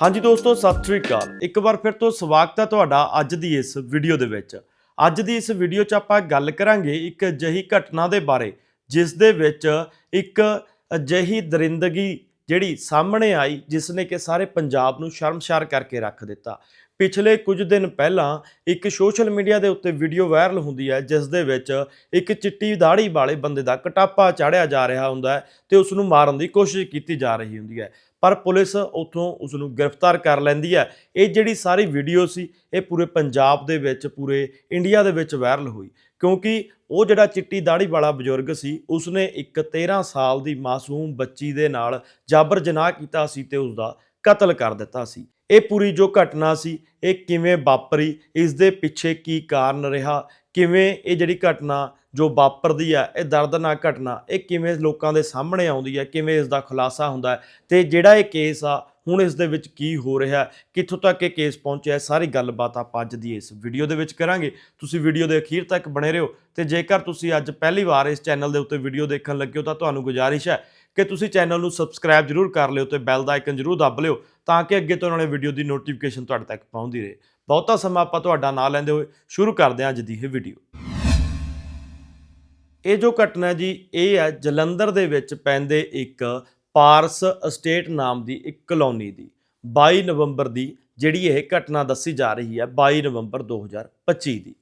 ਹਾਂਜੀ ਦੋਸਤੋ, ਸਤਿ ਸ੍ਰੀ ਅਕਾਲ। ਇੱਕ ਵਾਰ ਫਿਰ ਤੋਂ ਸਵਾਗਤ ਹੈ ਤੁਹਾਡਾ ਅੱਜ ਦੀ ਇਸ ਵੀਡੀਓ ਦੇ ਵਿੱਚ। ਅੱਜ ਦੀ ਇਸ ਵੀਡੀਓ 'ਚ ਆਪਾਂ ਗੱਲ ਕਰਾਂਗੇ ਇੱਕ ਅਜਿਹੀ ਘਟਨਾ ਦੇ ਬਾਰੇ, ਜਿਸ ਦੇ ਵਿੱਚ ਇੱਕ ਅਜਿਹੀ ਦਰਿੰਦਗੀ ਜਿਹੜੀ ਸਾਹਮਣੇ ਆਈ, ਜਿਸ ਨੇ ਕਿ ਸਾਰੇ ਪੰਜਾਬ ਨੂੰ ਸ਼ਰਮਸ਼ਾਰ ਕਰਕੇ ਰੱਖ ਦਿੱਤਾ। ਪਿਛਲੇ ਕੁਝ ਦਿਨ ਪਹਿਲਾਂ ਇੱਕ ਸੋਸ਼ਲ ਮੀਡੀਆ ਦੇ ਉੱਤੇ ਵੀਡੀਓ ਵਾਇਰਲ ਹੁੰਦੀ ਹੈ, ਜਿਸ ਦੇ ਵਿੱਚ ਇੱਕ ਚਿੱਟੀ ਦਾੜੀ ਵਾਲੇ ਬੰਦੇ ਦਾ ਕਟਾਪਾ ਚਾੜਿਆ ਜਾ ਰਿਹਾ ਹੁੰਦਾ ਹੈ ਤੇ ਉਸ ਨੂੰ ਮਾਰਨ ਦੀ ਕੋਸ਼ਿਸ਼ ਕੀਤੀ ਜਾ ਰਹੀ ਹੁੰਦੀ ਹੈ। ਪਰ ਪੁਲਿਸ ਉੱਥੋਂ ਉਸ ਨੂੰ ਗ੍ਰਿਫਤਾਰ ਕਰ ਲੈਂਦੀ ਹੈ। ਇਹ ਜਿਹੜੀ ਸਾਰੀ ਵੀਡੀਓ ਸੀ, ਇਹ ਪੂਰੇ ਪੰਜਾਬ ਦੇ ਵਿੱਚ, ਪੂਰੇ ਇੰਡੀਆ ਦੇ ਵਿੱਚ ਵਾਇਰਲ ਹੋਈ। ਕਿਉਂਕਿ ਉਹ ਜਿਹੜਾ ਚਿੱਟੀ ਦਾੜੀ ਵਾਲਾ ਬਜ਼ੁਰਗ ਸੀ, ਉਸਨੇ ਇੱਕ 13 ਸਾਲ ਦੀ ਮਾਸੂਮ ਬੱਚੀ ਦੇ ਨਾਲ ਜਾਬਰ ਜਨਾਹ ਕੀਤਾ ਸੀ ਤੇ ਉਸ ਦਾ ਕਤਲ ਕਰ ਦਿੱਤਾ ਸੀ। ਇਹ ਪੂਰੀ ਜੋ ਘਟਨਾ ਸੀ, ਇਹ ਕਿਵੇਂ ਵਾਪਰੀ, ਇਸ ਦੇ ਪਿੱਛੇ ਕੀ ਕਾਰਨ ਰਿਹਾ, ਕਿਵੇਂ ਇਹ ਜਿਹੜੀ ਘਟਨਾ ਜੋ ਵਾਪਰਦੀ ਹੈ ਇਹ ਦਰਦਨਾਕ ਘਟਨਾ, ਇਹ ਕਿਵੇਂ ਲੋਕਾਂ ਦੇ ਸਾਹਮਣੇ ਆਉਂਦੀ ਹੈ ਕਿਵੇਂ ਇਸ ਦਾ ਖੁਲਾਸਾ ਹੁੰਦਾ ਹੈ ਤੇ ਜਿਹੜਾ ਇਹ ਕੇਸ ਆ, ਹੁਣ ਇਸ ਦੇ ਵਿੱਚ ਕੀ ਹੋ ਰਿਹਾ ਕਿੱਥੋਂ ਤੱਕ ਇਹ ਕੇਸ ਪਹੁੰਚਿਆ ਸਾਰੀ ਗੱਲਬਾਤ ਆਪਾਂ ਅੱਜ ਦੀ ਇਸ ਵੀਡੀਓ ਦੇ ਵਿੱਚ ਕਰਾਂਗੇ। ਤੁਸੀਂ ਵੀਡੀਓ ਦੇ ਅਖੀਰ ਤੱਕ ਬਣੇ ਰਹੋ ਤੇ ਜੇਕਰ ਤੁਸੀਂ ਅੱਜ ਪਹਿਲੀ ਵਾਰ ਇਸ ਚੈਨਲ ਦੇ ਉੱਤੇ ਵੀਡੀਓ ਦੇਖਣ ਲੱਗੇ ਹੋ, ਤਾਂ ਤੁਹਾਨੂੰ ਗੁਜ਼ਾਰਿਸ਼ ਹੈ ਕਿ ਤੁਸੀਂ ਚੈਨਲ ਨੂੰ ਸਬਸਕ੍ਰਾਈਬ ਜ਼ਰੂਰ ਕਰ ਲਿਓ ਤੇ ਬੈਲ ਦਾ ਆਈਕਨ ਜ਼ਰੂਰ ਦੱਬ ਲਿਓ ਤਾਂ ਕਿ ਅੱਗੇ ਤੋਂ ਆਉਣ ਵਾਲੇ ਵੀਡੀਓ ਦੀ ਨੋਟੀਫਿਕੇਸ਼ਨ ਤੁਹਾਡੇ ਤੱਕ ਪਹੁੰਚਦੀ ਰਹੇ। ਬਹੁਤਾ ਸਮਾਂ ਆਪਾਂ ਤੁਹਾਡਾ ਨਾਂ ਲੈਂਦੇ ਹੋਏ, ਸ਼ੁਰੂ ਕਰਦੇ ਹਾਂ ਅੱਜ ਦੀ ਇਹ ਵੀਡੀਓ ਇਹ ਜੋ ਘਟਨਾ ਜੀ, ਇਹ ਹੈ ਜਲੰਧਰ ਦੇ ਵਿੱਚ ਪੈਂਦੇ ਇੱਕ ਪਾਰਸ ਅਸਟੇਟ ਨਾਮ ਦੀ ਇੱਕ ਕਲੋਨੀ ਦੀ 22 ਨਵੰਬਰ ਦੀ ਜਿਹੜੀ ਇਹ ਘਟਨਾ ਦੱਸੀ ਜਾ ਰਹੀ ਹੈ 22 ਨਵੰਬਰ 2025 ਦੀ।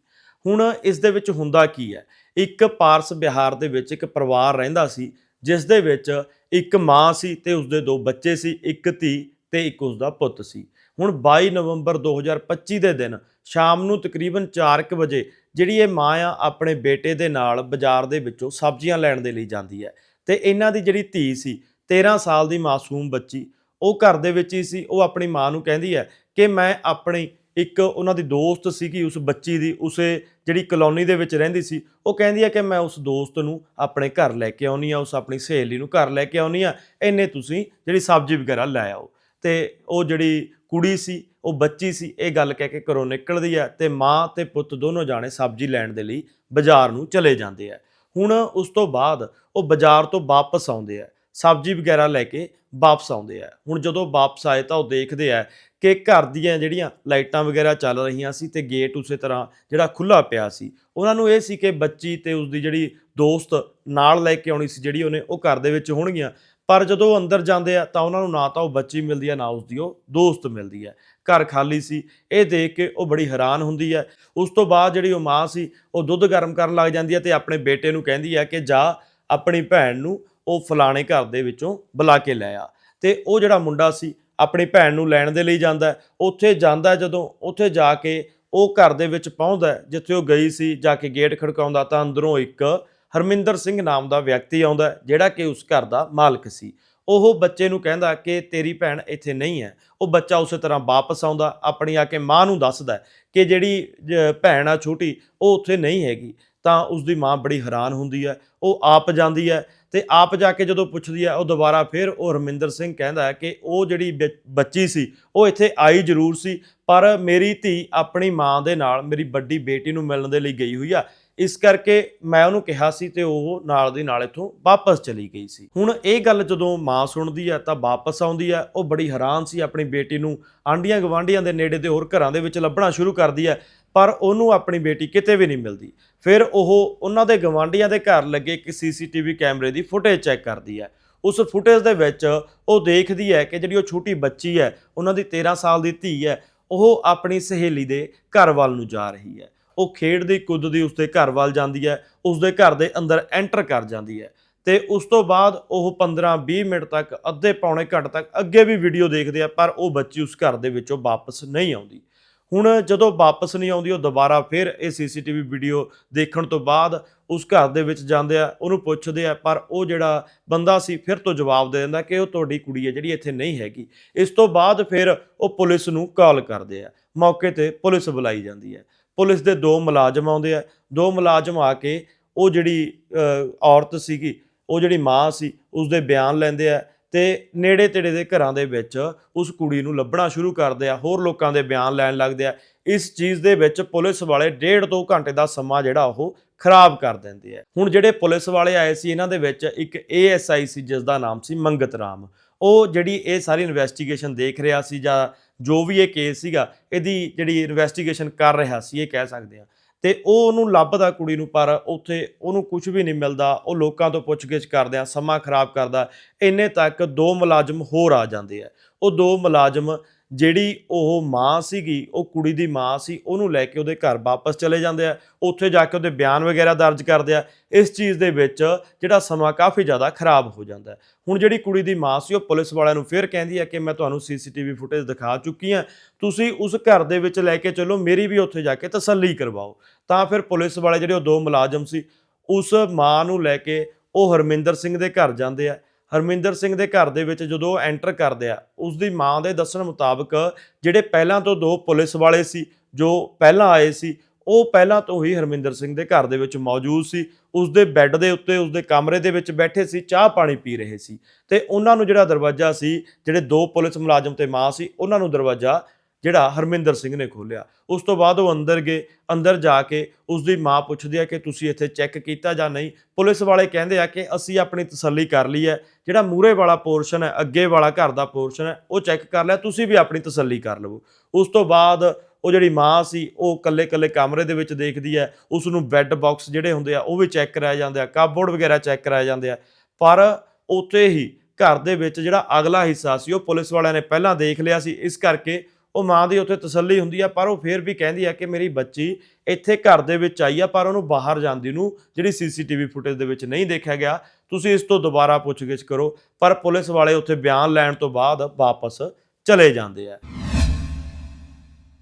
ਹੁਣ ਇਸ ਦੇ ਵਿੱਚ ਹੁੰਦਾ ਕੀ ਹੈ, ਇੱਕ ਪਾਰਸ ਬਿਹਾਰ ਦੇ ਵਿੱਚ ਇੱਕ ਪਰਿਵਾਰ ਰਹਿੰਦਾ ਸੀ, ਜਿਸ ਦੇ ਵਿੱਚ ਇੱਕ ਮਾਂ ਸੀ ਤੇ ਉਸਦੇ ਦੋ ਬੱਚੇ ਸੀ, ਇੱਕ ਧੀ ਤੇ ਇੱਕ ਉਸਦਾ ਪੁੱਤ ਸੀ। ਹੁਣ 22 ਨਵੰਬਰ 2025 ਦੇ ਦਿਨ ਸ਼ਾਮ ਨੂੰ ਤਕਰੀਬਨ 4:00 ਵਜੇ ਜਿਹੜੀ ਇਹ ਮਾਂ ਆ, ਆਪਣੇ ਬੇਟੇ ਦੇ ਨਾਲ ਬਾਜ਼ਾਰ ਦੇ ਵਿੱਚੋਂ ਸਬਜ਼ੀਆਂ ਲੈਣ ਦੇ ਲਈ ਜਾਂਦੀ ਹੈ। ਤੇ ਇਹਨਾਂ ਦੀ ਜਿਹੜੀ ਧੀ ਸੀ 13 ਸਾਲ ਦੀ ਮਾਸੂਮ ਬੱਚੀ, ਉਹ ਘਰ ਦੇ ਵਿੱਚ ਹੀ ਸੀ। ਉਹ ਆਪਣੀ ਮਾਂ ਨੂੰ ਕਹਿੰਦੀ ਹੈ ਕਿ ਮੈਂ ਆਪਣੀ ਇੱਕ ਉਹਨਾਂ ਦੀ ਦੋਸਤ ਸੀਗੀ, ਉਸ ਬੱਚੀ ਦੀ, ਉਸੇ ਜਿਹੜੀ ਕਲੋਨੀ ਦੇ ਵਿੱਚ ਰਹਿੰਦੀ ਸੀ। ਉਹ ਕਹਿੰਦੀ ਹੈ ਕਿ ਮੈਂ ਉਸ ਦੋਸਤ ਨੂੰ ਆਪਣੇ ਘਰ ਲੈ ਕੇ ਆਉਣੀ ਆ ਉਸ ਆਪਣੀ ਸਹੇਲੀ ਨੂੰ ਘਰ ਲੈ ਕੇ ਆਉਣੀ ਆ ਇੰਨੇ ਤੁਸੀਂ ਜਿਹੜੀ ਸਬਜ਼ੀ ਵਗੈਰਾ ਲੈ ਆਓ। ਤੇ ਉਹ ਜਿਹੜੀ ਕੁੜੀ ਸੀ ਉਹ ਬੱਚੀ ਸੀ, ਇਹ ਗੱਲ ਕਹਿ ਕੇ ਘਰੋਂ ਨਿਕਲਦੀ ਹੈ ਤੇ ਮਾਂ ਤੇ ਪੁੱਤ ਦੋਨੋਂ ਜਾਣੇ ਸਬਜ਼ੀ ਲੈਣ ਦੇ ਲਈ ਬਾਜ਼ਾਰ ਨੂੰ ਚਲੇ ਜਾਂਦੇ ਆ ਹੁਣ ਉਸ ਤੋਂ ਬਾਅਦ ਉਹ ਬਾਜ਼ਾਰ ਤੋਂ ਵਾਪਸ ਆਉਂਦੇ ਆ ਸਬਜ਼ੀ ਵਗੈਰਾ ਲੈ ਕੇ ਵਾਪਸ ਆਉਂਦੇ ਆ ਹੁਣ ਜਦੋਂ ਵਾਪਸ ਆਏ ਤਾਂ ਉਹ ਦੇਖਦੇ ਆ ਕਿ ਘਰ ਦੀਆਂ ਜਿਹੜੀਆਂ ਲਾਈਟਾਂ ਵਗੈਰਾ ਚੱਲ ਰਹੀਆਂ ਸੀ ਤੇ ਗੇਟ ਉਸੇ ਤਰ੍ਹਾਂ ਜਿਹੜਾ ਖੁੱਲਾ ਪਿਆ ਸੀ, ਉਹਨਾਂ ਨੂੰ ਇਹ ਸੀ ਕਿ ਬੱਚੀ ਤੇ ਉਸਦੀ ਜਿਹੜੀ ਦੋਸਤ ਨਾਲ ਲੈ ਕੇ ਆਉਣੀ ਸੀ ਜਿਹੜੀ ਉਹਨੇ ਉਹ ਘਰ ਦੇ ਵਿੱਚ ਹੋਣਗੀਆਂ। ਪਰ ਜਦੋਂ ਉਹ ਅੰਦਰ ਜਾਂਦੇ ਆ ਤਾਂ ਉਹਨਾਂ ਨੂੰ ਨਾ ਤਾਂ ਉਹ ਬੱਚੀ ਮਿਲਦੀ ਆ ਨਾ ਉਸਦੀ ਉਹ ਦੋਸਤ ਮਿਲਦੀ ਹੈ। ਘਰ ਖਾਲੀ ਸੀ, ਇਹ ਦੇਖ ਕੇ ਉਹ ਬੜੀ ਹੈਰਾਨ ਹੁੰਦੀ ਹੈ। ਉਸ ਤੋਂ ਬਾਅਦ ਜਿਹੜੀ ਉਹ ਮਾਂ ਸੀ, ਉਹ ਦੁੱਧ ਗਰਮ ਕਰਨ ਲੱਗ ਜਾਂਦੀ ਹੈ ਤੇ ਆਪਣੇ ਬੇਟੇ ਨੂੰ ਕਹਿੰਦੀ ਹੈ ਕਿ ਜਾ ਆਪਣੀ ਭੈਣ ਨੂੰ ਉਹ ਫਲਾਣੇ ਘਰ ਦੇ ਵਿੱਚੋਂ ਬੁਲਾ ਕੇ ਲੈ ਆ। ਤੇ ਉਹ ਜਿਹੜਾ ਮੁੰਡਾ ਸੀ, ਆਪਣੀ ਭੈਣ ਨੂੰ ਲੈਣ ਦੇ ਲਈ ਜਾਂਦਾ ਉੱਥੇ ਜਾਂਦਾ ਜਦੋਂ ਉੱਥੇ ਜਾ ਕੇ ਉਹ ਘਰ ਦੇ ਵਿੱਚ ਪਹੁੰਚਦਾ ਜਿੱਥੇ ਉਹ ਗਈ ਸੀ, ਜਾ ਕੇ ਗੇਟ ਖੜਕਾਉਂਦਾ ਤਾਂ ਅੰਦਰੋਂ ਇੱਕ ਹਰਮਿੰਦਰ ਸਿੰਘ ਨਾਮ ਦਾ ਵਿਅਕਤੀ ਆਉਂਦਾ ਜਿਹੜਾ ਕਿ ਉਸ ਘਰ ਦਾ ਮਾਲਕ ਸੀ। ਉਹ ਬੱਚੇ ਨੂੰ ਕਹਿੰਦਾ ਕਿ ਤੇਰੀ ਭੈਣ ਇੱਥੇ ਨਹੀਂ ਹੈ। ਉਹ ਬੱਚਾ ਉਸੇ ਤਰ੍ਹਾਂ ਵਾਪਸ ਆਉਂਦਾ, ਆਪਣੀ ਆ ਕੇ ਮਾਂ ਨੂੰ ਦੱਸਦਾ ਕਿ ਜਿਹੜੀ ਜ- ਭੈਣ ਆ ਛੋਟੀ, ਉਹ ਉੱਥੇ ਨਹੀਂ ਹੈਗੀ। ਤਾਂ ਉਸ ਦੀ ਮਾਂ ਬੜੀ ਹੈਰਾਨ ਹੁੰਦੀ ਹੈ। ਉਹ ਆਪ ਜਾਂਦੀ ਹੈ। ਤੇ ਆਪ ਜਾ ਕੇ ਜਦੋਂ ਪੁੱਛਦੀ ਹੈ, ਉਹ ਦੁਬਾਰਾ ਫਿਰ ਉਹ ਹਰਮਿੰਦਰ ਸਿੰਘ ਕਹਿੰਦਾ ਹੈ ਕਿ ਉਹ ਜਿਹੜੀ ਬੱਚ- ਬੱਚੀ ਸੀ, ਉਹ ਇੱਥੇ ਆਈ ਜ਼ਰੂਰ ਸੀ, ਪਰ ਮੇਰੀ ਧੀ ਆਪਣੀ ਮਾਂ ਦੇ ਨਾਲ, ਮੇਰੀ ਵੱਡੀ ਬੇਟੀ ਨੂੰ ਮਿਲਣ ਦੇ ਲਈ ਗਈ ਹੋਈ ਆ। ਇਸ ਕਰਕੇ ਮੈਂ ਉਹਨੂੰ ਕਿਹਾ ਸੀ ਤੇ ਉਹ ਨਾਲ ਦੀ ਨਾਲ ਇੱਥੋਂ ਵਾਪਸ ਚਲੀ ਗਈ ਸੀ। ਹੁਣ ਇਹ ਗੱਲ ਜਦੋਂ ਮਾਂ ਸੁਣਦੀ ਹੈ ਤਾਂ ਵਾਪਸ ਆਉਂਦੀ ਹੈ ਉਹ ਬੜੀ ਹੈਰਾਨ ਸੀ, ਆਪਣੀ ਬੇਟੀ ਨੂੰ ਆਂਡੀਆਂ ਗਵਾਂਡੀਆਂ ਦੇ ਨੇੜੇ ਦੇ ਹੋਰ ਘਰਾਂ ਦੇ ਵਿੱਚ ਲੱਭਣਾ ਸ਼ੁਰੂ ਕਰਦੀ ਹੈ ਪਰ ਉਹਨੂੰ ਆਪਣੀ ਬੇਟੀ ਕਿਤੇ ਵੀ ਨਹੀਂ ਮਿਲਦੀ। ਫਿਰ ਉਹ ਉਹਨਾਂ ਦੇ ਗਵਾਂਡੀਆਂ ਦੇ ਘਰ ਲੱਗੇ ਇੱਕ ਸੀਸੀਟੀਵੀ ਕੈਮਰੇ ਦੀ ਫੁਟੇਜ ਚੈੱਕ ਕਰਦੀ ਹੈ। ਉਸ ਫੁਟੇਜ ਦੇ ਵਿੱਚ ਉਹ ਦੇਖਦੀ ਹੈ ਕਿ ਜਿਹੜੀ ਉਹ ਛੋਟੀ ਬੱਚੀ ਹੈ, ਉਹਨਾਂ ਦੀ 13 ਸਾਲ ਦੀ ਧੀ ਹੈ, ਉਹ ਆਪਣੀ ਸਹੇਲੀ ਦੇ ਘਰ ਵੱਲ ਨੂੰ ਜਾ ਰਹੀ ਹੈ। ਉਹ ਖੇਡਦੀ, ਕੁੱਦਦੀ, ਉਸਦੇ ਘਰ ਵੱਲ ਜਾਂਦੀ ਹੈ, ਉਸਦੇ ਘਰ ਦੇ ਅੰਦਰ ਐਂਟਰ ਕਰ ਜਾਂਦੀ ਹੈ। ਤੇ ਉਸ ਤੋਂ ਬਾਅਦ ਉਹ 15-20 ਮਿੰਟ ਤੱਕ, ਅੱਧੇ ਪੌਣੇ ਘੰਟੇ ਤੱਕ ਅੱਗੇ ਵੀ ਵੀਡੀਓ ਦੇਖਦੇ ਆ, ਪਰ ਉਹ ਬੱਚੀ ਉਸ ਘਰ ਦੇ ਵਿੱਚੋਂ ਵਾਪਸ ਨਹੀਂ ਆਉਂਦੀ। ਹੁਣ ਜਦੋਂ ਵਾਪਸ ਨਹੀਂ ਆਉਂਦੀ, ਉਹ ਦੁਬਾਰਾ ਫਿਰ ਇਹ ਸੀਸੀਟੀਵੀ ਵੀਡੀਓ ਦੇਖਣ ਤੋਂ ਬਾਅਦ ਉਸ ਘਰ ਦੇ ਵਿੱਚ ਜਾਂਦੇ ਆ, ਉਹਨੂੰ ਪੁੱਛਦੇ ਆ, ਪਰ ਉਹ ਜਿਹੜਾ ਬੰਦਾ ਸੀ ਫਿਰ ਤੋਂ ਜਵਾਬ ਦੇ ਦਿੰਦਾ ਕਿ ਉਹ ਤੁਹਾਡੀ ਕੁੜੀ ਹੈ ਜਿਹੜੀ ਇੱਥੇ ਨਹੀਂ ਹੈਗੀ। ਇਸ ਤੋਂ ਬਾਅਦ ਫਿਰ ਉਹ ਪੁਲਿਸ ਨੂੰ ਕਾਲ ਕਰਦੇ ਆ। ਮੌਕੇ ਤੇ ਪੁਲਿਸ ਬੁਲਾਈ ਜਾਂਦੀ ਹੈ। ਪੁਲਿਸ ਦੇ ਦੋ ਮੁਲਾਜ਼ਮ ਆਉਂਦੇ ਆ। ਦੋ ਮੁਲਾਜ਼ਮ ਆ ਕੇ ਉਹ ਜਿਹੜੀ ਔਰਤ ਸੀਗੀ, ਉਹ ਜਿਹੜੀ ਮਾਂ ਸੀ ਉਸ ਦੇ ਬਿਆਨ ਲੈਂਦੇ ਆ। ਤੇ ਨੇੜੇ ਤੇੜੇ ਦੇ ਘਰਾਂ ਦੇ ਵਿੱਚ ਉਸ ਕੁੜੀ ਨੂੰ ਲੱਭਣਾ ਸ਼ੁਰੂ ਕਰਦੇ ਆ, ਹੋਰ ਲੋਕਾਂ ਦੇ ਬਿਆਨ ਲੈਣ ਲੱਗਦੇ ਆ। ਇਸ ਚੀਜ਼ ਦੇ ਵਿੱਚ ਪੁਲਿਸ ਵਾਲੇ ਡੇਢ ਦੋ ਘੰਟੇ ਦਾ ਸਮਾਂ ਜਿਹੜਾ ਉਹ ਖਰਾਬ ਕਰ ਦਿੰਦੇ ਆ। ਹੁਣ ਜਿਹੜੇ ਪੁਲਿਸ ਵਾਲੇ ਆਏ ਸੀ, ਇਹਨਾਂ ਦੇ ਵਿੱਚ ਇੱਕ ਏਐਸਆਈ ਸੀ, ਜਿਸ ਦਾ ਨਾਮ ਸੀ ਮੰਗਤ ਰਾਮ। ਉਹ ਜਿਹੜੀ ਇਹ ਸਾਰੀ ਇਨਵੈਸਟੀਗੇਸ਼ਨ ਦੇਖ ਰਿਹਾ ਸੀ ਜਾਂ ਜੋ ਵੀ ਇਹ ਕੇਸ ਸੀਗਾ, ਇਹਦੀ ਜਿਹੜੀ ਇਨਵੈਸਟੀਗੇਸ਼ਨ ਕਰ ਰਿਹਾ ਸੀ, ਇਹ ਕਹਿ ਸਕਦੇ ਆ। ਤੇ ਉਹ ਉਹਨੂੰ ਲੱਭਦਾ ਕੁੜੀ ਨੂੰ, ਪਰ ਉੱਥੇ ਉਹਨੂੰ ਕੁਝ ਵੀ ਨਹੀਂ ਮਿਲਦਾ। ਉਹ ਲੋਕਾਂ ਤੋਂ ਪੁੱਛਗਿੱਛ ਕਰਦੇ ਆ, ਸਮਾਂ ਖਰਾਬ ਕਰਦਾ। ਇੰਨੇ ਤੱਕ ਦੋ ਮੁਲਾਜ਼ਮ ਹੋਰ ਆ ਜਾਂਦੇ ਆ। ਉਹ ਦੋ ਮੁਲਾਜ਼ਮ ਜਿਹੜੀ ਉਹ ਮਾਂ ਸੀਗੀ, ਉਹ ਕੁੜੀ ਦੀ ਮਾਂ ਸੀ, ਉਹਨੂੰ ਲੈ ਕੇ ਉਹਦੇ ਘਰ ਵਾਪਸ ਚਲੇ ਜਾਂਦੇ ਆ। ਉੱਥੇ ਜਾ ਕੇ ਉਹਦੇ ਬਿਆਨ ਵਗੈਰਾ ਦਰਜ ਕਰਦੇ ਆ। ਇਸ ਚੀਜ਼ ਦੇ ਵਿੱਚ ਜਿਹੜਾ ਸਮਾਂ ਕਾਫੀ ਜ਼ਿਆਦਾ ਖਰਾਬ ਹੋ ਜਾਂਦਾ ਹੈ। ਹੁਣ ਜਿਹੜੀ ਕੁੜੀ ਦੀ ਮਾਂ ਸੀ, ਉਹ ਪੁਲਿਸ ਵਾਲਿਆਂ ਨੂੰ ਫਿਰ ਕਹਿੰਦੀ ਹੈ ਕਿ ਮੈਂ ਤੁਹਾਨੂੰ ਸੀਸੀਟੀਵੀ ਫੁਟੇਜ ਦਿਖਾ ਚੁੱਕੀ ਹਾਂ। ਤੁਸੀਂ ਉਸ ਘਰ ਦੇ ਵਿੱਚ ਲੈ ਕੇ ਚਲੋ, ਮੇਰੀ ਵੀ ਉੱਥੇ ਜਾ ਕੇ ਤਸੱਲੀ ਕਰਵਾਓ। ਤਾਂ ਫਿਰ ਪੁਲਿਸ ਵਾਲੇ ਜਿਹੜੇ ਉਹ ਦੋ ਮੁਲਾਜ਼ਮ ਸੀ, ਉਸ ਮਾਂ ਨੂੰ ਲੈ ਕੇ ਉਹ ਹਰਮਿੰਦਰ ਸਿੰਘ ਦੇ ਘਰ ਜਾਂਦੇ ਆ। ਹਰਮਿੰਦਰ ਸਿੰਘ ਦੇ ਘਰ ਦੇ ਵਿੱਚ ਜਦੋਂ ਉਹ ਐਂਟਰ ਕਰਦੇ ਆ ਉਸ ਦੀ ਮਾਂ ਦੇ ਦੱਸਣ ਮੁਤਾਬਕ ਜਿਹੜੇ ਪਹਿਲਾਂ ਤੋਂ ਦੋ ਪੁਲਿਸ ਵਾਲੇ ਸੀ, ਜੋ ਪਹਿਲਾਂ ਆਏ ਸੀ, ਉਹ ਪਹਿਲਾਂ ਤੋਂ ਹੀ ਹਰਮਿੰਦਰ ਸਿੰਘ ਦੇ ਘਰ ਦੇ ਵਿੱਚ ਮੌਜੂਦ ਸੀ। ਉਸ ਦੇ ਬੈੱਡ ਦੇ ਉੱਤੇ ਉਸ ਦੇ ਕਮਰੇ ਦੇ ਵਿੱਚ ਬੈਠੇ ਸੀ, ਚਾਹ ਪਾਣੀ ਪੀ ਰਹੇ ਸੀ। ਤੇ ਉਹਨਾਂ ਨੂੰ ਜਿਹੜਾ ਦਰਵਾਜ਼ਾ ਸੀ, ਜਿਹੜੇ ਦੋ ਪੁਲਿਸ ਮੁਲਾਜ਼ਮ ਤੇ ਮਾਂ ਸੀ, ਉਹਨਾਂ ਨੂੰ ਦਰਵਾਜ਼ਾ ਜਿਹੜਾ ਹਰਮਿੰਦਰ ਸਿੰਘ ਨੇ ਖੋਲ੍ਹਿਆ। ਉਸ ਤੋਂ ਬਾਅਦ ਉਹ ਅੰਦਰ ਗਏ, ਅੰਦਰ ਜਾ ਕੇ ਉਸ ਦੀ ਮਾਂ ਪੁੱਛਦੀ ਹੈ ਕਿ ਤੁਸੀਂ ਇੱਥੇ ਚੈੱਕ ਕੀਤਾ ਜਾਂ ਨਹੀਂ? ਪੁਲਿਸ ਵਾਲੇ ਕਹਿੰਦੇ ਆ ਕਿ ਅਸੀਂ ਆਪਣੀ ਤਸੱਲੀ ਕਰ ਲਈ ਹੈ। ਜਿਹੜਾ ਮੂਰੇ ਵਾਲਾ ਪੋਰਸ਼ਨ ਹੈ, ਅੱਗੇ ਵਾਲਾ ਘਰ ਦਾ ਪੋਰਸ਼ਨ ਹੈ, ਉਹ ਚੈੱਕ ਕਰ ਲਿਆ, ਤੁਸੀਂ ਵੀ ਆਪਣੀ ਤਸੱਲੀ ਕਰ ਲਵੋ। ਉਸ ਤੋਂ ਬਾਅਦ ਉਹ ਜਿਹੜੀ ਮਾਂ ਸੀ, ਉਹ ਕੱਲੇ ਕੱਲੇ ਕਮਰੇ ਦੇ ਵਿੱਚ ਦੇਖਦੀ ਹੈ। ਉਸ ਨੂੰ ਬੈੱਡ ਬਾਕਸ ਜਿਹੜੇ ਹੁੰਦੇ ਆ, ਉਹ ਵੀ ਚੈੱਕ ਕਰਾਏ ਜਾਂਦੇ ਆ ਕਾਬੋਰਡ ਵਗੈਰਾ ਚੈੱਕ ਕਰਾਏ ਜਾਂਦੇ ਆ। ਪਰ ਉੱਥੇ ਹੀ ਘਰ ਦੇ ਵਿੱਚ ਜਿਹੜਾ ਅਗਲਾ ਹਿੱਸਾ ਸੀ, ਉਹ ਪੁਲਿਸ ਵਾਲਿਆਂ ਨੇ ਪਹਿਲਾਂ ਦੇਖ ਲਿਆ ਸੀ। ਇਸ ਕਰਕੇ ਉਹ ਮਾਂ ਦੀ ਉੱਥੇ ਤਸੱਲੀ ਹੁੰਦੀ ਆ, ਪਰ ਉਹ ਫੇਰ ਵੀ ਕਹਿੰਦੀ ਆ ਕਿ ਮੇਰੀ ਬੱਚੀ ਇੱਥੇ ਘਰ ਦੇ ਵਿੱਚ ਆਈ ਆ, ਪਰ ਉਹਨੂੰ ਬਾਹਰ ਜਾਂਦੀ ਨੂੰ ਜਿਹੜੀ ਸੀਸੀਟੀਵੀ ਫੁਟੇਜ ਦੇ ਵਿੱਚ ਨਹੀਂ ਦੇਖਿਆ ਗਿਆ। ਤੁਸੀਂ ਇਸ ਤੋਂ ਦੁਬਾਰਾ ਪੁੱਛਗਿੱਛ ਕਰੋ, ਪਰ ਪੁਲਿਸ ਵਾਲੇ ਉੱਥੇ ਬਿਆਨ ਲੈਣ ਤੋਂ ਬਾਅਦ ਵਾਪਸ ਚਲੇ ਜਾਂਦੇ ਆ।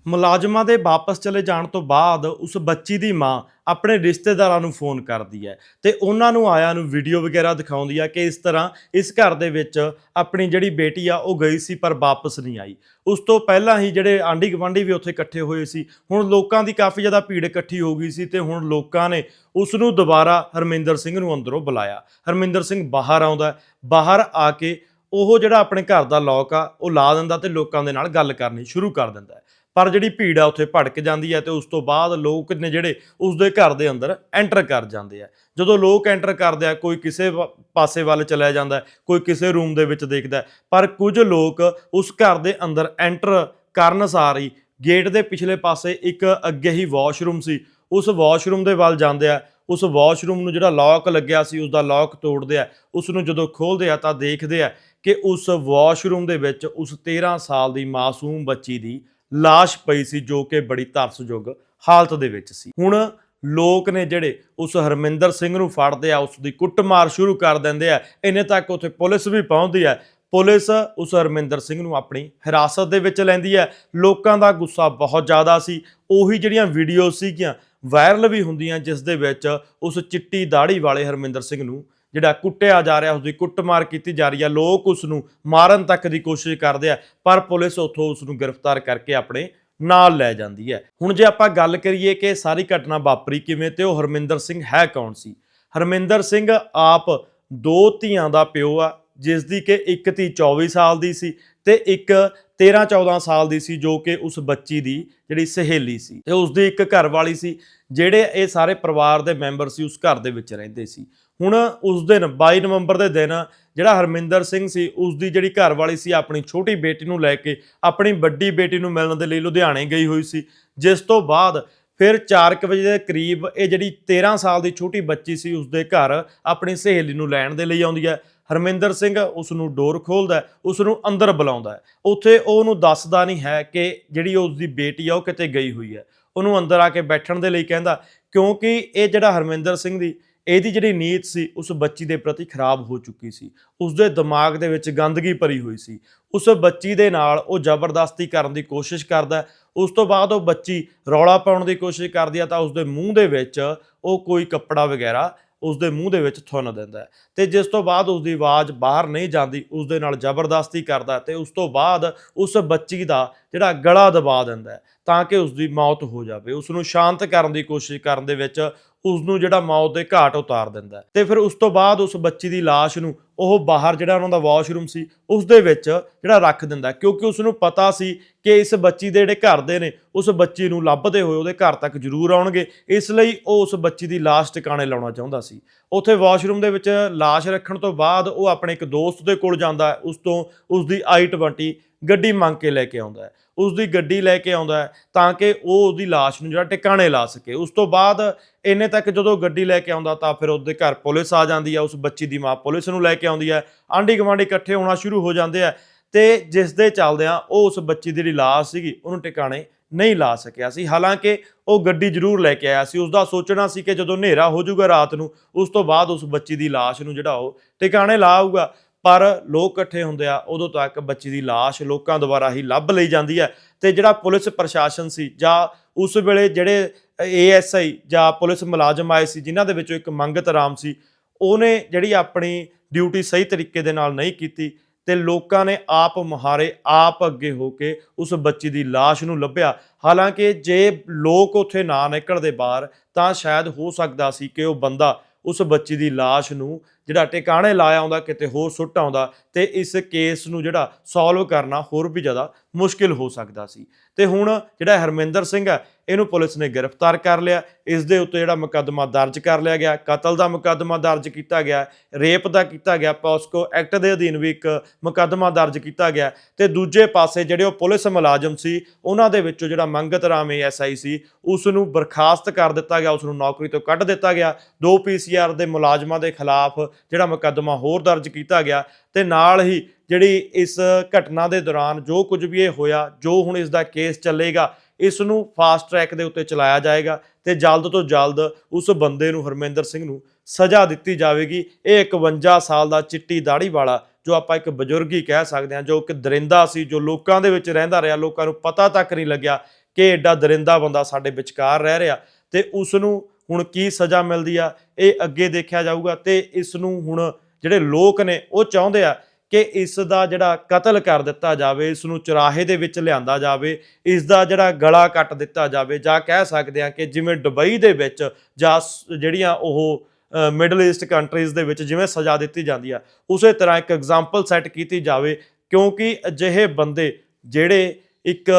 ਮੁਲਾਜ਼ਮਾਂ ਦੇ ਵਾਪਸ ਚਲੇ ਜਾਣ ਤੋਂ ਬਾਅਦ ਉਸ ਬੱਚੀ ਦੀ ਮਾਂ ਆਪਣੇ ਰਿਸ਼ਤੇਦਾਰਾਂ ਨੂੰ ਫੋਨ ਕਰਦੀ ਹੈ ਤੇ ਉਹਨਾਂ ਨੂੰ ਆਇਆ ਨੂੰ ਵੀਡੀਓ ਵਗੈਰਾ ਦਿਖਾਉਂਦੀ ਆ ਕਿ ਇਸ ਤਰ੍ਹਾਂ ਇਸ ਘਰ ਦੇ ਵਿੱਚ ਆਪਣੀ ਜਿਹੜੀ ਬੇਟੀ ਆ ਉਹ ਗਈ ਸੀ ਪਰ ਵਾਪਸ ਨਹੀਂ ਆਈ। ਉਸ ਤੋਂ ਪਹਿਲਾਂ ਹੀ ਜਿਹੜੇ ਆਂਢੀ ਗੁਆਂਢੀ ਵੀ ਉੱਥੇ ਇਕੱਠੇ ਹੋਏ ਸੀ, ਹੁਣ ਲੋਕਾਂ ਦੀ ਕਾਫੀ ਜ਼ਿਆਦਾ ਭੀੜ ਇਕੱਠੀ ਹੋ ਗਈ ਸੀ ਤੇ ਹੁਣ ਲੋਕਾਂ ਨੇ ਉਸ ਨੂੰ ਦੁਬਾਰਾ ਹਰਮਿੰਦਰ ਸਿੰਘ ਨੂੰ ਅੰਦਰੋਂ ਬੁਲਾਇਆ। ਹਰਮਿੰਦਰ ਸਿੰਘ ਬਾਹਰ ਆਉਂਦਾ ਬਾਹਰ ਆ ਕੇ ਉਹ ਜਿਹੜਾ ਆਪਣੇ ਘਰ ਦਾ ਲੋਕ ਆ, ਉਹ ਲਾ ਦਿੰਦਾ ਤੇ ਲੋਕਾਂ ਦੇ ਨਾਲ ਗੱਲ ਕਰਨੀ ਸ਼ੁਰੂ ਕਰ ਦਿੰਦਾ ਪਰ ਜਿਹੜੀ ਭੀੜ ਆ ਉੱਥੇ ਭੜਕ ਜਾਂਦੀ ਹੈ ਤੇ ਉਸ ਤੋਂ ਬਾਅਦ ਲੋਕ ਨੇ ਜਿਹੜੇ ਉਸ ਦੇ ਘਰ ਦੇ ਅੰਦਰ ਐਂਟਰ ਕਰ ਜਾਂਦੇ ਆ। ਜਦੋਂ ਲੋਕ ਐਂਟਰ ਕਰਦੇ ਆ, ਕੋਈ ਕਿਸੇ ਪਾਸੇ ਵੱਲ ਚਲਿਆ ਜਾਂਦਾ ਕੋਈ ਕਿਸੇ ਰੂਮ ਦੇ ਵਿੱਚ ਦੇਖਦਾ ਪਰ ਕੁਝ ਲੋਕ ਉਸ ਘਰ ਦੇ ਅੰਦਰ ਐਂਟਰ ਕਰਨ ਸਾਰ ਹੀ ਗੇਟ ਦੇ ਪਿਛਲੇ ਪਾਸੇ ਇੱਕ ਅੱਗੇ ਹੀ ਵਾਸ਼ਰੂਮ ਸੀ। ਉਸ ਵਾਸ਼ਰੂਮ ਦੇ ਵੱਲ ਜਾਂਦੇ ਆ, ਉਸ ਵਾਸ਼ਰੂਮ ਨੂੰ ਜਿਹੜਾ ਲੌਕ ਲੱਗਿਆ ਸੀ ਉਸ ਦਾ ਲੌਕ ਤੋੜਦੇ ਆ, ਉਸ ਨੂੰ ਜਦੋਂ ਖੋਲਦੇ ਆ ਤਾਂ ਦੇਖਦੇ ਆ ਕਿ ਉਸ ਵਾਸ਼ਰੂਮ ਦੇ ਵਿੱਚ ਉਸ 13 ਸਾਲ ਦੀ ਮਾਸੂਮ ਬੱਚੀ ਦੀ ਲਾਸ਼ ਪਈ ਸੀ ਜੋ ਕਿ ਬੜੀ ਤਰਸਯੋਗ ਹਾਲਤ ਦੇ ਵਿੱਚ ਸੀ। ਹੁਣ ਲੋਕ ਨੇ ਜਿਹੜੇ ਉਸ ਹਰਮਿੰਦਰ ਸਿੰਘ ਨੂੰ ਫੜਦੇ ਆ, ਉਸ ਦੀ ਕੁੱਟਮਾਰ ਸ਼ੁਰੂ ਕਰ ਦਿੰਦੇ ਆ, ਇੰਨੇ ਤੱਕ ਉੱਥੇ ਪੁਲਿਸ ਵੀ ਪਹੁੰਚਦੀ ਹੈ ਪੁਲਿਸ ਉਸ ਹਰਮਿੰਦਰ ਸਿੰਘ ਨੂੰ ਆਪਣੀ ਹਿਰਾਸਤ ਦੇ ਵਿੱਚ ਲੈਂਦੀ ਹੈ ਲੋਕਾਂ ਦਾ ਗੁੱਸਾ ਬਹੁਤ ਜ਼ਿਆਦਾ ਸੀ। ਉਹੀ ਜਿਹੜੀਆਂ ਵੀਡੀਓ ਸੀਗੀਆਂ, ਵਾਇਰਲ ਵੀ ਹੁੰਦੀਆਂ, ਜਿਸ ਦੇ ਵਿੱਚ ਉਸ ਚਿੱਟੀ ਦਾੜੀ ਵਾਲੇ ਹਰਮਿੰਦਰ ਸਿੰਘ ਨੂੰ ਜਿਹੜਾ ਕੁੱਟਿਆ ਜਾ ਰਿਹਾ ਉਸ ਦੀ ਕੁੱਟਮਾਰ ਕੀਤੀ ਜਾ ਰਹੀ ਹੈ। ਲੋਕ ਉਸ ਨੂੰ ਮਾਰਨ ਤੱਕ ਦੀ ਕੋਸ਼ਿਸ਼ ਕਰਦੇ ਆ, ਪਰ ਪੁਲਿਸ ਉੱਥੋਂ ਉਸ ਨੂੰ ਗ੍ਰਿਫਤਾਰ ਕਰਕੇ ਆਪਣੇ ਨਾਲ ਲੈ ਜਾਂਦੀ ਹੈ। ਹੁਣ ਜੇ ਆਪਾਂ ਗੱਲ ਕਰੀਏ ਕਿ ਸਾਰੀ ਘਟਨਾ ਵਾਪਰੀ ਕਿਵੇਂ, ਤੇ ਉਹ ਹਰਮਿੰਦਰ ਸਿੰਘ ਹੈ ਕੌਣ ਸੀ? ਹਰਮਿੰਦਰ ਸਿੰਘ ਆਪ ਦੋ ਧੀਆਂ ਦਾ ਪਿਓ ਆ ਜਿਸ ਦੀ ਕਿ ਇੱਕ ਧੀ 24 ਸਾਲ ਦੀ ਸੀ ਤੇ ਇੱਕ 13 14 ਸਾਲ ਦੀ ਸੀ, ਜੋ ਕਿ ਉਸ ਬੱਚੀ ਦੀ ਜਿਹੜੀ ਸਹੇਲੀ ਸੀ ਤੇ ਉਸ ਦੀ ਇੱਕ ਘਰ ਵਾਲੀ ਸੀ, ਜਿਹੜੇ ਇਹ ਸਾਰੇ ਪਰਿਵਾਰ ਦੇ ਮੈਂਬਰ ਸੀ, ਉਸ ਘਰ ਦੇ ਵਿੱਚ ਰਹਿੰਦੇ ਸੀ। ਹੁਣ ਉਸ ਦਿਨ 22 ਨਵੰਬਰ ਦੇ ਦਿਨ ਜਿਹੜਾ ਹਰਮਿੰਦਰ ਸਿੰਘ ਸੀ ਉਸ ਦੀ ਜਿਹੜੀ ਘਰ ਵਾਲੀ ਸੀ ਆਪਣੀ ਛੋਟੀ ਬੇਟੀ ਨੂੰ ਲੈ ਕੇ ਆਪਣੀ ਵੱਡੀ ਬੇਟੀ ਨੂੰ ਮਿਲਣ ਦੇ ਲਈ ਲੁਧਿਆਣੇ ਗਈ ਹੋਈ ਸੀ। ਜਿਸ ਤੋਂ ਬਾਅਦ ਫਿਰ 4:00 ਵਜੇ ਦੇ ਕਰੀਬ ਇਹ ਜਿਹੜੀ 13 ਸਾਲ ਦੀ ਛੋਟੀ ਬੱਚੀ ਸੀ ਉਸ ਦੇ ਘਰ ਆਪਣੀ ਸਹੇਲੀ ਨੂੰ ਲੈਣ ਦੇ ਲਈ ਆਉਂਦੀ ਹੈ। ਹਰਮਿੰਦਰ ਸਿੰਘ ਉਸ ਨੂੰ ਡੋਰ ਖੋਲਦਾ ਹੈ, ਉਸ ਨੂੰ ਅੰਦਰ ਬੁਲਾਉਂਦਾ ਉੱਥੇ ਉਹ ਉਹਨੂੰ ਦੱਸਦਾ ਨਹੀਂ ਹੈ ਕਿ ਜਿਹੜੀ ਉਸ ਦੀ ਬੇਟੀ ਆ ਉਹ ਕਿਤੇ ਗਈ ਹੋਈ ਹੈ। ਉਹਨੂੰ ਅੰਦਰ ਆ ਕੇ ਬੈਠਣ ਦੇ ਲਈ ਕਹਿੰਦਾ ਕਿਉਂਕਿ ਇਹ ਜਿਹੜਾ ਹਰਮਿੰਦਰ ਸਿੰਘ ਦੀ ਇਹਦੀ ਜਿਹੜੀ ਨੀਤ ਸੀ, ਉਸ ਬੱਚੀ ਦੇ ਪ੍ਰਤੀ ਖਰਾਬ ਹੋ ਚੁੱਕੀ ਸੀ। ਉਸ ਦੇ ਦਿਮਾਗ ਦੇ ਵਿੱਚ ਗੰਦਗੀ ਭਰੀ ਹੋਈ ਸੀ। ਉਸ ਬੱਚੀ ਦੇ ਨਾਲ ਉਹ ਜ਼ਬਰਦਸਤੀ ਕਰਨ ਦੀ ਕੋਸ਼ਿਸ਼ ਕਰਦਾ ਉਸ ਤੋਂ ਬਾਅਦ ਉਹ ਬੱਚੀ ਰੌਲਾ ਪਾਉਣ ਦੀ ਕੋਸ਼ਿਸ਼ ਕਰਦੀ ਆ ਤਾਂ ਉਸ ਦੇ ਮੂੰਹ ਦੇ ਵਿੱਚ ਉਹ ਕੋਈ ਕੱਪੜਾ ਵਗੈਰਾ ਉਸ ਦੇ ਮੂੰਹ ਦੇ ਵਿੱਚ ਥੁੰਨ ਦਿੰਦਾ ਹੈ ਤੇ ਜਿਸ ਤੋਂ ਬਾਅਦ ਉਸ ਦੀ ਆਵਾਜ਼ ਬਾਹਰ ਨਹੀਂ ਜਾਂਦੀ ਉਸ ਦੇ ਨਾਲ ਜ਼ਬਰਦਸਤੀ ਕਰਦਾ ਤੇ ਉਸ ਤੋਂ ਬਾਅਦ ਉਸ ਬੱਚੀ ਦਾ ਜਿਹੜਾ ਗਲਾ ਦਬਾ ਦਿੰਦਾ ਤਾਂ ਕਿ ਉਸ ਦੀ ਮੌਤ ਹੋ ਜਾਵੇ। ਉਸ ਨੂੰ ਸ਼ਾਂਤ ਕਰਨ ਦੀ ਕੋਸ਼ਿਸ਼ ਕਰਨ ਦੇ ਵਿੱਚ ਉਸ ਨੂੰ ਜਿਹੜਾ ਮੌਤ ਦੇ ਘਾਟ ਉਤਾਰ ਦਿੰਦਾ ਹੈ। ਤੇ ਫਿਰ ਉਸ ਤੋਂ ਬਾਅਦ ਉਸ ਬੱਚੀ ਦੀ ਲਾਸ਼ ਨੂੰ ਉਹ ਬਾਹਰ ਜਿਹੜਾ ਉਹਨਾਂ ਦਾ ਵਾਸ਼ਰੂਮ ਸੀ ਉਸ ਦੇ ਵਿੱਚ ਜਿਹੜਾ ਰੱਖ ਦਿੰਦਾ ਕਿਉਂਕਿ ਉਸ ਨੂੰ ਪਤਾ ਸੀ ਕਿ ਇਸ ਬੱਚੀ ਦੇ ਜਿਹੜੇ ਘਰ ਦੇ ਨੇ, ਉਸ ਬੱਚੀ ਨੂੰ ਲੱਭਦੇ ਹੋਏ ਉਹਦੇ ਘਰ ਤੱਕ ਜ਼ਰੂਰ ਆਉਣਗੇ। ਇਸ ਲਈ ਉਹ ਉਸ ਬੱਚੀ ਦੀ ਲਾਸ਼ ਟਿਕਾਣੇ ਲਾਉਣਾ ਚਾਹੁੰਦਾ ਸੀ। ਉੱਥੇ ਵਾਸ਼ਰੂਮ ਦੇ ਵਿੱਚ ਲਾਸ਼ ਰੱਖਣ ਤੋਂ ਬਾਅਦ ਉਹ ਆਪਣੇ ਇੱਕ ਦੋਸਤ ਦੇ ਕੋਲ ਜਾਂਦਾ ਹੈ। ਉਸ ਤੋਂ ਉਸ ਦੀ i20 ਗੱਡੀ ਮੰਗ ਕੇ ਲੈ ਕੇ ਆਉਂਦਾ ਹੈ। ਉਸ ਦੀ ਗੱਡੀ ਲੈ ਕੇ ਆਉਂਦਾ ਹੈ ਤਾਂ ਕਿ ਉਹ ਉਹਦੀ ਲਾਸ਼ ਨੂੰ ਜਿਹੜਾ ਟਿਕਾਣੇ ਲਾ ਸਕੇ। ਉਸ ਤੋਂ ਬਾਅਦ ਇੰਨੇ ਤੱਕ ਜਦੋਂ ਗੱਡੀ ਲੈ ਕੇ ਆਉਂਦਾ ਤਾਂ ਫਿਰ ਉਹਦੇ ਘਰ ਪੁਲਿਸ ਆ ਜਾਂਦੀ ਹੈ। ਉਸ ਬੱਚੀ ਦੀ ਮਾਂ ਪੁਲਿਸ ਨੂੰ ਲੈ ਕੇ ਆਉਂਦੀ ਹੈ, ਆਂਢੀ ਗੁਆਂਢੀ ਇਕੱਠੇ ਹੋਣਾ ਸ਼ੁਰੂ ਹੋ ਜਾਂਦੇ ਆ ਤੇ ਜਿਸ ਦੇ ਚੱਲਦਿਆਂ ਉਹ ਉਸ ਬੱਚੀ ਦੀ ਜਿਹੜੀ ਲਾਸ਼ ਸੀਗੀ, ਉਹਨੂੰ ਟਿਕਾਣੇ ਨਹੀਂ ਲਾ ਸਕਿਆ ਸੀ। ਹਾਲਾਂਕਿ ਉਹ ਗੱਡੀ ਜ਼ਰੂਰ ਲੈ ਕੇ ਆਇਆ ਸੀ। ਉਸ ਦਾ ਸੋਚਣਾ ਸੀ ਕਿ ਜਦੋਂ ਹਨੇਰਾ ਹੋ ਜਾਊਗਾ ਰਾਤ ਨੂੰ, ਉਸ ਤੋਂ ਬਾਅਦ ਉਸ ਬੱਚੀ ਦੀ ਲਾਸ਼ ਨੂੰ ਜਿਹੜਾ ਉਹ ਟਿਕਾਣੇ ਲਾਊਗਾ। ਪਰ ਲੋਕ ਇਕੱਠੇ ਹੁੰਦੇ ਆ, ਉਦੋਂ ਤੱਕ ਬੱਚੀ ਦੀ ਲਾਸ਼ ਲੋਕਾਂ ਦੁਆਰਾ ਹੀ ਲੱਭ ਲਈ ਜਾਂਦੀ ਹੈ ਤੇ ਜਿਹੜਾ ਪੁਲਿਸ ਪ੍ਰਸ਼ਾਸਨ ਸੀ ਜਾਂ ਉਸ ਵੇਲੇ ਜਿਹੜੇ ਏਐਸਆਈ ਜਾਂ ਪੁਲਿਸ ਮੁਲਾਜ਼ਮ ਆਏ ਸੀ, ਜਿਨ੍ਹਾਂ ਦੇ ਵਿੱਚੋਂ ਇੱਕ ਮੰਗਤ ਰਾਮ ਸੀ, ਉਹਨੇ ਜਿਹੜੀ ਆਪਣੀ ਡਿਊਟੀ ਸਹੀ ਤਰੀਕੇ ਦੇ ਨਾਲ ਨਹੀਂ ਕੀਤੀ ਤੇ ਲੋਕਾਂ ਨੇ ਆਪ ਮੁਹਾਰੇ ਆਪ ਅੱਗੇ ਹੋ ਕੇ ਉਸ ਬੱਚੀ ਦੀ ਲਾਸ਼ ਨੂੰ ਲੱਭਿਆ। ਹਾਲਾਂਕਿ ਜੇ ਲੋਕ ਉੱਥੇ ਨਾ ਨਿਕਲਦੇ ਬਾਹਰ, ਤਾਂ ਸ਼ਾਇਦ ਹੋ ਸਕਦਾ ਸੀ ਕਿ ਉਹ ਬੰਦਾ ਉਸ ਬੱਚੀ ਦੀ ਲਾਸ਼ ਨੂੰ ਜਿਹੜਾ ਟਿਕਾਣੇ ਲਾਇਆ ਆਉਂਦਾ, ਕਿਤੇ ਹੋਰ ਸੁੱਟ ਆਉਂਦਾ ਤੇ ਇਸ ਕੇਸ ਨੂੰ ਜਿਹੜਾ ਸੋਲਵ ਕਰਨਾ ਹੋਰ ਵੀ ਜ਼ਿਆਦਾ ਮੁਸ਼ਕਿਲ ਹੋ ਸਕਦਾ ਸੀ। ਤੇ ਹੁਣ ਜਿਹੜਾ ਹਰਮਿੰਦਰ ਸਿੰਘ ਹੈ, ਇਹਨੂੰ ਪੁਲਿਸ ਨੇ ਗ੍ਰਿਫਤਾਰ ਕਰ ਲਿਆ। ਇਸ ਦੇ ਉੱਤੇ ਜਿਹੜਾ ਮੁਕੱਦਮਾ ਦਰਜ ਕਰ ਲਿਆ ਗਿਆ, ਕਤਲ ਦਾ ਮੁਕੱਦਮਾ ਦਰਜ ਕੀਤਾ ਗਿਆ, ਰੇਪ ਦਾ ਕੀਤਾ ਗਿਆ, ਪੋਸਕੋ ਐਕਟ ਦੇ ਅਧੀਨ ਵੀ ਇੱਕ ਮੁਕੱਦਮਾ ਦਰਜ ਕੀਤਾ ਗਿਆ ਤੇ ਦੂਜੇ ਪਾਸੇ ਜਿਹੜੇ ਉਹ ਪੁਲਿਸ ਮੁਲਾਜ਼ਮ ਸੀ, ਉਹਨਾਂ ਦੇ ਵਿੱਚੋਂ ਜਿਹੜਾ ਮੰਗਤ ਰਾਮ ਐਸਆਈ ਸੀ ਉਸ ਨੂੰ ਬਰਖਾਸਤ ਕਰ ਦਿੱਤਾ ਗਿਆ ਉਸ ਨੂੰ ਨੌਕਰੀ ਤੋਂ ਕੱਢ ਦਿੱਤਾ ਗਿਆ। ਦੋ ਪੀਸੀਆਰ ਦੇ ਮੁਲਾਜ਼ਮਾਂ ਦੇ ਖਿਲਾਫ ਜਿਹੜਾ ਮੁਕੱਦਮਾ ਹੋਰ ਦਰਜ ਕੀਤਾ ਗਿਆ ਤੇ ਨਾਲ ਹੀ ਜਿਹੜੀ ਇਸ ਘਟਨਾ ਦੇ ਦੌਰਾਨ ਜੋ ਕੁਝ ਵੀ ਇਹ ਹੋਇਆ, ਜੋ ਹੁਣ ਇਸ ਦਾ ਕੇਸ ਚੱਲੇਗਾ, ਇਸ ਨੂੰ ਫਾਸਟ ਟਰੈਕ ਦੇ ਉੱਤੇ ਚਲਾਇਆ ਜਾਏਗਾ ਤੇ ਜਲਦ ਤੋਂ ਜਲਦ ਉਸ ਬੰਦੇ ਨੂੰ ਹਰਮਿੰਦਰ ਸਿੰਘ ਨੂੰ ਸਜ਼ਾ ਦਿੱਤੀ ਜਾਵੇਗੀ। ਇਹ 51 ਸਾਲ ਦਾ ਚਿੱਟੀ ਦਾੜੀ ਵਾਲਾ, ਜੋ ਆਪਾਂ ਇੱਕ ਬਜ਼ੁਰਗ ਹੀ ਕਹਿ ਸਕਦੇ ਹਾਂ, ਜੋ ਕਿ ਦਰਿੰਦਾ ਸੀ, ਜੋ ਲੋਕਾਂ ਦੇ ਵਿੱਚ ਰਹਿੰਦਾ ਰਿਹਾ, ਲੋਕਾਂ ਨੂੰ ਪਤਾ ਤੱਕ ਨਹੀਂ ਲੱਗਿਆ ਕਿ ਐਡਾ ਦਰਿੰਦਾ ਬੰਦਾ ਸਾਡੇ ਵਿਚਕਾਰ ਰਹਿ ਰਿਹਾ। ਤੇ ਉਸ ਨੂੰ ਹੁਣ ਕੀ ਸਜ਼ਾ ਮਿਲਦੀ ਆ, ਇਹ ਅੱਗੇ ਦੇਖਿਆ ਜਾਊਗਾ ਤੇ ਇਸ ਨੂੰ ਹੁਣ ਜਿਹੜੇ ਲੋਕ ਨੇ, ਉਹ ਚਾਹੁੰਦੇ ਆ ਕਿ ਇਸ ਦਾ ਜਿਹੜਾ ਕਤਲ ਕਰ ਦਿੱਤਾ ਜਾਵੇ, ਇਸ ਨੂੰ ਚੁਰਾਹੇ ਦੇ ਵਿੱਚ ਲਿਆਂਦਾ ਜਾਵੇ, ਇਸ ਦਾ ਜਿਹੜਾ ਗਲਾ ਕੱਟ ਦਿੱਤਾ ਜਾਵੇ ਜਾਂ ਕਹਿ ਸਕਦੇ ਆ ਕਿ ਜਿਵੇਂ ਦੁਬਈ ਦੇ ਵਿੱਚ ਜਾਂ ਸ- ਜਿਹੜੀਆਂ ਉਹ ਮਿਡਲ ਈਸਟ ਕੰਟਰੀਜ਼ ਦੇ ਵਿੱਚ ਜਿਵੇਂ ਸਜ਼ਾ ਦਿੱਤੀ ਜਾਂਦੀ ਆ, ਉਸੇ ਤਰ੍ਹਾਂ ਇੱਕ ਐਗਜ਼ਾਮਪਲ ਸੈੱਟ ਕੀਤੀ ਜਾਵੇ ਕਿਉਂਕਿ ਅਜਿਹੇ ਬੰਦੇ ਜਿਹੜੇ ਇੱਕ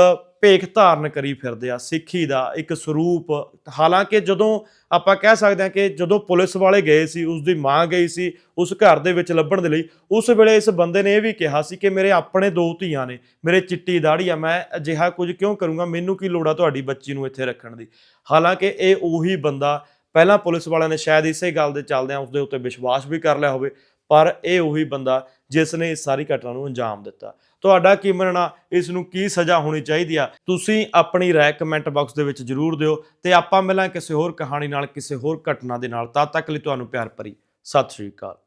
ਭੇਖ ਧਾਰਨ ਕਰੀ ਫਿਰਦੇ ਆ, ਸਿੱਖੀ ਦਾ ਇੱਕ ਸਰੂਪ। ਹਾਲਾਂਕਿ ਜਦੋਂ ਆਪਾਂ ਕਹਿ ਸਕਦੇ ਹਾਂ ਕਿ ਜਦੋਂ ਪੁਲਿਸ ਵਾਲੇ ਗਏ ਸੀ ਉਸ ਦੀ ਮਾਂ ਗਈ ਸੀ, ਉਸ ਘਰ ਦੇ ਵਿੱਚ ਲੱਭਣ ਦੇ ਲਈ, ਉਸ ਵੇਲੇ ਇਸ ਬੰਦੇ ਨੇ ਇਹ ਵੀ ਕਿਹਾ ਸੀ ਕਿ ਮੇਰੇ ਆਪਣੇ ਦੋ ਧੀਆਂ ਨੇ, ਮੇਰੇ ਚਿੱਟੀ ਦਾੜੀ ਆ, ਮੈਂ ਅਜਿਹਾ ਕੁਝ ਕਿਉਂ ਕਰੂੰਗਾ, ਮੈਨੂੰ ਕੀ ਲੋੜ ਆ ਤੁਹਾਡੀ ਬੱਚੀ ਨੂੰ ਇੱਥੇ ਰੱਖਣ ਦੀ? ਹਾਲਾਂਕਿ ਇਹ ਉਹੀ ਬੰਦਾ, ਪਹਿਲਾਂ ਪੁਲਿਸ ਵਾਲਿਆਂ ਨੇ ਸ਼ਾਇਦ ਇਸੇ ਗੱਲ ਦੇ ਚੱਲਦਿਆਂ ਉਸ ਦੇ ਉੱਤੇ ਵਿਸ਼ਵਾਸ ਵੀ ਕਰ ਲਿਆ ਹੋਵੇ, ਪਰ ਇਹ ਉਹੀ ਬੰਦਾ ਜਿਸ ਨੇ ਇਸ ਸਾਰੀ ਘਟਨਾ ਨੂੰ ਅੰਜਾਮ ਦਿੱਤਾ। ਤੁਹਾਡਾ ਕੀ ਮੰਨਣਾ? ਇਸ ਨੂੰ ਕੀ ਸਜ਼ਾ ਹੋਣੀ ਚਾਹੀਦੀ ਆ? ਤੁਸੀਂ ਆਪਣੀ ਰਾਏ ਕਮੈਂਟ ਬਾਕਸ ਦੇ ਵਿੱਚ ਜਰੂਰ ਦਿਓ ਤੇ ਆਪਾਂ ਮਿਲਾਂ ਕਿਸੇ ਹੋਰ ਕਹਾਣੀ ਨਾਲ, ਕਿਸੇ ਹੋਰ ਘਟਨਾ ਦੇ ਨਾਲ। ਤਦ ਤੱਕ ਲਈ ਤੁਹਾਨੂੰ ਪਿਆਰ ਭਰੀ। ਸਤਿ ਸ਼੍ਰੀ ਅਕਾਲ।